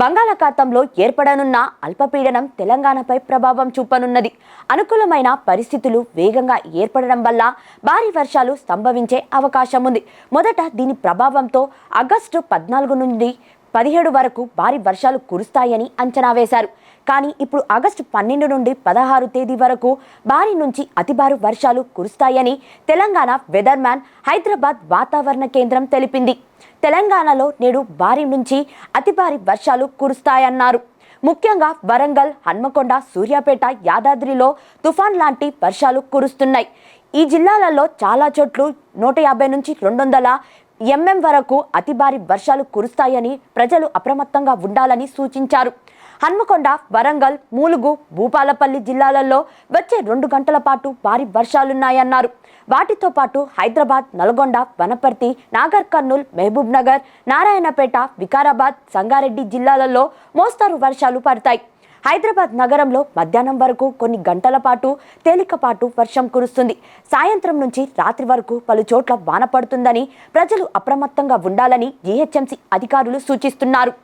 బంగాళాఖాతంలో ఏర్పడనున్న అల్పపీడనం తెలంగాణపై ప్రభావం చూపనున్నది. అనుకూలమైన పరిస్థితులు వేగంగా ఏర్పడడం వల్ల భారీ వర్షాలు సంభవించే అవకాశం ఉంది మొదట దీని ప్రభావంతో ఆగస్టు పద్నాలుగు నుండి పదిహేడు వరకు భారీ వర్షాలు కురుస్తాయని అంచనా వేశారు. కానీ ఇప్పుడు ఆగస్టు పన్నెండు నుండి పదహారు తేదీ వరకు భారీ నుంచి అతి భారీ వర్షాలు కురుస్తాయని తెలంగాణ వెదర్మ్యాన్ హైదరాబాద్ వాతావరణ కేంద్రం తెలిపింది. తెలంగాణలో నేడు భారీ నుంచి అతి భారీ వర్షాలు కురుస్తాయన్నారు. ముఖ్యంగా వరంగల్ హన్మకొండ సూర్యాపేట యాదాద్రిలో తుఫాన్ లాంటి వర్షాలు కురుస్తున్నాయి. ఈ జిల్లాలలో చాలా చోట్లు నూట యాభై నుంచి రెండు వందల ఎంఎం వరకు అతి భారీ వర్షాలు కురుస్తాయని ప్రజలు అప్రమత్తంగా ఉండాలని సూచించారు. హన్మకొండ వరంగల్ మూలుగు భూపాలపల్లి జిల్లాలలో వచ్చే రెండు గంటల పాటు భారీ వర్షాలున్నాయన్నారు. వాటితో పాటు హైదరాబాద్ నల్గొండ వనపర్తి నాగర్ కర్నూల్ మహబూబ్ నగర్ నారాయణపేట వికారాబాద్ సంగారెడ్డి జిల్లాలలో మోస్తారు వర్షాలు పడతాయి. హైదరాబాద్ నగరంలో మధ్యాహ్నం వరకు కొన్ని గంటల పాటు తేలికపాటు వర్షం కురుస్తుంది. సాయంత్రం నుంచి రాత్రి వరకు పలు చోట్ల వాన పడుతుందని ప్రజలు అప్రమత్తంగా ఉండాలని జీహెచ్ఎంసీ అధికారులు సూచిస్తున్నారు.